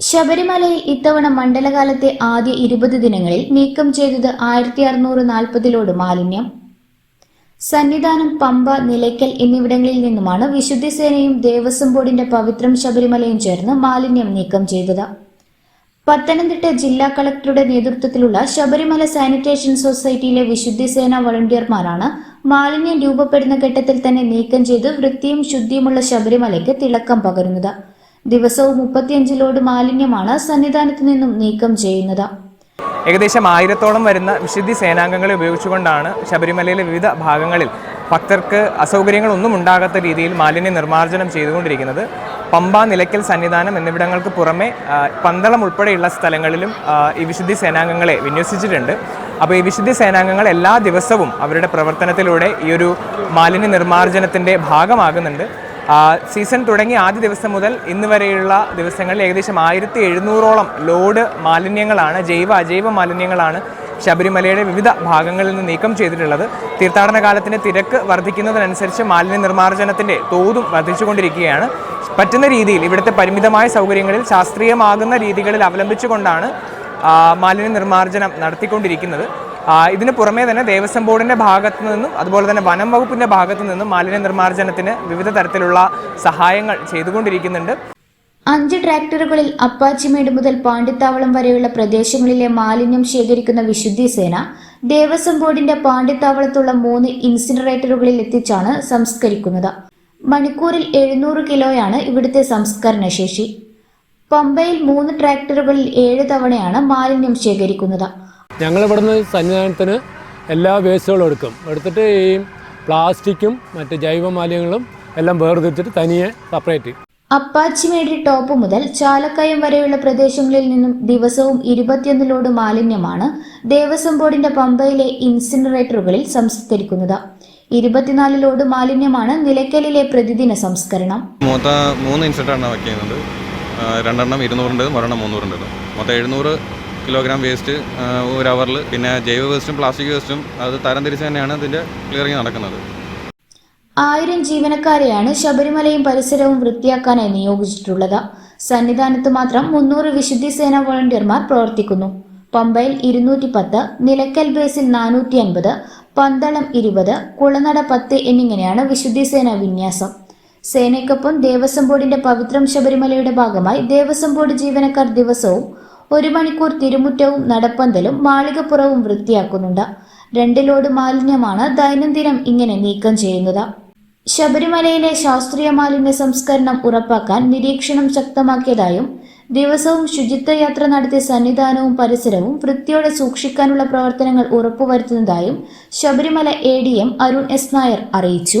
ശബരിമലയിൽ ഇത്തവണ മണ്ഡലകാലത്തെ ആദ്യ ഇരുപത് ദിനങ്ങളിൽ നീക്കം ചെയ്തത് ആയിരത്തി അറുന്നൂറ് നാൽപ്പതിലോട് മാലിന്യം. സന്നിധാനം പമ്പ നിലയ്ക്കൽ എന്നിവിടങ്ങളിൽ നിന്നുമാണ് വിശുദ്ധി സേനയും ദേവസ്വം ബോർഡിന്റെ പവിത്രം ശബരിമലയും ചേർന്ന് മാലിന്യം നീക്കം ചെയ്തത്. പത്തനംതിട്ട ജില്ലാ കളക്ടറുടെ നേതൃത്വത്തിലുള്ള ശബരിമല സാനിറ്റേഷൻ സൊസൈറ്റിയിലെ വിശുദ്ധി സേന വളണ്ടിയർമാരാണ് മാലിന്യം രൂപപ്പെടുന്ന ഘട്ടത്തിൽ തന്നെ നീക്കം ചെയ്ത് വൃത്തിയും ശുദ്ധിയുമുള്ള ശബരിമലയ്ക്ക് തിളക്കം പകരുന്നത്. ദിവസവും മുപ്പത്തിയഞ്ച് ലോഡ് മാലിന്യമാണ് സന്നിധാനത്തു നിന്നും നീക്കം ചെയ്യുന്നത്. ഏകദേശം ആയിരത്തോളം വരുന്ന വിശുദ്ധി സേനാംഗങ്ങളെ ഉപയോഗിച്ചുകൊണ്ടാണ് ശബരിമലയിലെ വിവിധ ഭാഗങ്ങളിൽ ഭക്തർക്ക് അസൗകര്യങ്ങളൊന്നും ഉണ്ടാകാത്ത രീതിയിൽ മാലിന്യ നിർമ്മാർജനം ചെയ്തുകൊണ്ടിരിക്കുന്നത്. പമ്പ നിലയ്ക്കൽ സന്നിധാനം എന്നിവിടങ്ങൾക്ക് പുറമെ പന്തളം ഉൾപ്പെടെയുള്ള സ്ഥലങ്ങളിലും ഈ വിശുദ്ധി സേനാംഗങ്ങളെ വിന്യസിച്ചിട്ടുണ്ട്. അപ്പോൾ ഈ വിശുദ്ധി സേനാംഗങ്ങൾ എല്ലാ ദിവസവും അവരുടെ പ്രവർത്തനത്തിലൂടെ ഈ ഒരു മാലിന്യ നിർമ്മാർജനത്തിന്റെ ഭാഗമാകുന്നുണ്ട്. സീസൺ തുടങ്ങി ആദ്യ ദിവസം മുതൽ ഇന്ന് വരെയുള്ള ദിവസങ്ങളിൽ ഏകദേശം ആയിരത്തി എഴുന്നൂറോളം ലോഡ് മാലിന്യങ്ങളാണ് ജൈവ അജൈവ മാലിന്യങ്ങളാണ് ശബരിമലയുടെ വിവിധ ഭാഗങ്ങളിൽ നിന്ന് നീക്കം ചെയ്തിട്ടുള്ളത്. തീർത്ഥാടന കാലത്തിന്റെ തിരക്ക് വർദ്ധിക്കുന്നതിനനുസരിച്ച് മാലിന്യ നിർമ്മാർജനത്തിന്റെ തോതും വർദ്ധിച്ചുകൊണ്ടിരിക്കുകയാണ്. പറ്റുന്ന രീതിയിൽ ഇവിടുത്തെ പരിമിതമായ സൗകര്യങ്ങളിൽ ശാസ്ത്രീയമാകുന്ന രീതികളിൽ അവലംബിച്ചുകൊണ്ടാണ് മാലിന്യ നിർമ്മാർജനം നടത്തിക്കൊണ്ടിരിക്കുന്നത്. ഇതിന് പുറമേ തന്നെ ദേവസ്വം ബോർഡിന്റെ ഭാഗത്തു നിന്നും അതുപോലെ തന്നെ വനം വകുപ്പിന്റെ ഭാഗത്തു നിന്നും മാലിന്യ നിർമ്മാർജനത്തിന് വിവിധ തരത്തിലുള്ള സഹായങ്ങൾ ചെയ്തുകൊണ്ടിരിക്കുന്നുണ്ട്. അഞ്ച് ട്രാക്ടറുകളിൽ അപ്പാച്ചിമേട് മുതൽ പാണ്ടിത്താവളം വരെയുള്ള പ്രദേശങ്ങളിലെ മാലിന്യം ശേഖരിക്കുന്ന വിശുദ്ധി സേന ദേവസ്വം ബോർഡിന്റെ പാണ്ടിത്താവളത്തുള്ള മൂന്ന് ഇൻസിനറേറ്ററുകളിൽ എത്തിച്ചാണ് സംസ്കരിക്കുന്നത്. മണിക്കൂറിൽ എഴുന്നൂറ് കിലോയാണ് ഇവിടുത്തെ സംസ്കരണ ശേഷി പമ്പയിൽ മൂന്ന് ട്രാക്ടറുകളിൽ ഏഴ് തവണയാണ് മാലിന്യം ശേഖരിക്കുന്നത്. ഞങ്ങൾ ഇവിടുന്ന് സന്നിധാനത്തിന് എല്ലാ വേസ്റ്റുകളും എടുക്കും. എടുത്തിട്ട് ഈ പ്ലാസ്റ്റിക്കും മറ്റ് ജൈവ മാലിന്യങ്ങളും എല്ലാം വേർതിരിച്ചിട്ട് തനിയെ സെപ്പറേറ്റ് അപ്പാച്ചിമേടി ടോപ്പ് മുതൽ ചാലക്കയം വരെയുള്ള പ്രദേശങ്ങളിൽ നിന്നും ദിവസവും ഇരുപത്തിയൊന്ന് ലോഡ് മാലിന്യമാണ് ദേവസ്വം ബോർഡിന്റെ പമ്പയിലെ ഇൻസിനറേറ്ററുകളിൽ സംസ്കരിക്കുന്നത്. ഇരുപത്തിനാല് ലോഡ് മാലിന്യമാണ് നിലയ്ക്കലിലെ പ്രതിദിന സംസ്കരണം. മൂന്ന് ഇൻസെറ്റാണ് വയ്ക്കുന്നത് രണ്ടെണ്ണം ഇരുന്നൂറിന്റെതും ഒരെണ്ണം മുന്നൂറിന്റെതും. മൊത്തം എഴുന്നൂറ് കിലോഗ്രാം വേസ്റ്റ് ഒരു അവറിൽ പിന്നെ ജൈവ വേസ്റ്റും പ്ലാസ്റ്റിക് വേസ്റ്റും അത് തരംതിരിച്ച് തന്നെയാണ് ഇതിന്റെ ക്ലിയറിങ് നടക്കുന്നത്. ആയിരം ജീവനക്കാരെയാണ് ശബരിമലയും പരിസരവും വൃത്തിയാക്കാനായി നിയോഗിച്ചിട്ടുള്ളത്. സന്നിധാനത്ത് മാത്രം മുന്നൂറ് വിശുദ്ധി സേന വോളണ്ടിയർമാർ പ്രവർത്തിക്കുന്നു. പമ്പയിൽ ഇരുന്നൂറ്റി പത്ത് നിലയ്ക്കൽ ബേസിൽ നാനൂറ്റി അൻപത് പന്തളം ഇരുപത് കുളനട പത്ത് എന്നിങ്ങനെയാണ് വിശുദ്ധി സേന വിന്യാസം. സേനയ്ക്കൊപ്പം ദേവസ്വം ബോർഡിന്റെ പവിത്രം ശബരിമലയുടെ ഭാഗമായി ദേവസ്വം ബോർഡ് ജീവനക്കാർ ദിവസവും ഒരു മണിക്കൂർ തിരുമുറ്റവും നടപ്പന്തലും മാളികപ്പുറവും വൃത്തിയാക്കുന്നുണ്ട്. രണ്ട് ലോഡ് മാലിന്യമാണ് ദൈനംദിനം ഇങ്ങനെ നീക്കം ചെയ്യുന്നത്. ശബരിമലയിലെ ശാസ്ത്രീയ മാലിന്യ സംസ്കരണം ഉറപ്പാക്കാൻ നിരീക്ഷണം ശക്തമാക്കിയതായും ദിവസവും ശുചിത്വ യാത്ര നടത്തി സന്നിധാനവും പരിസരവും വൃത്തിയോടെ സൂക്ഷിക്കാനുള്ള പ്രവർത്തനങ്ങൾ ഉറപ്പുവരുത്തുന്നതായും Sabarimala A D M Arun S Nair അറിയിച്ചു.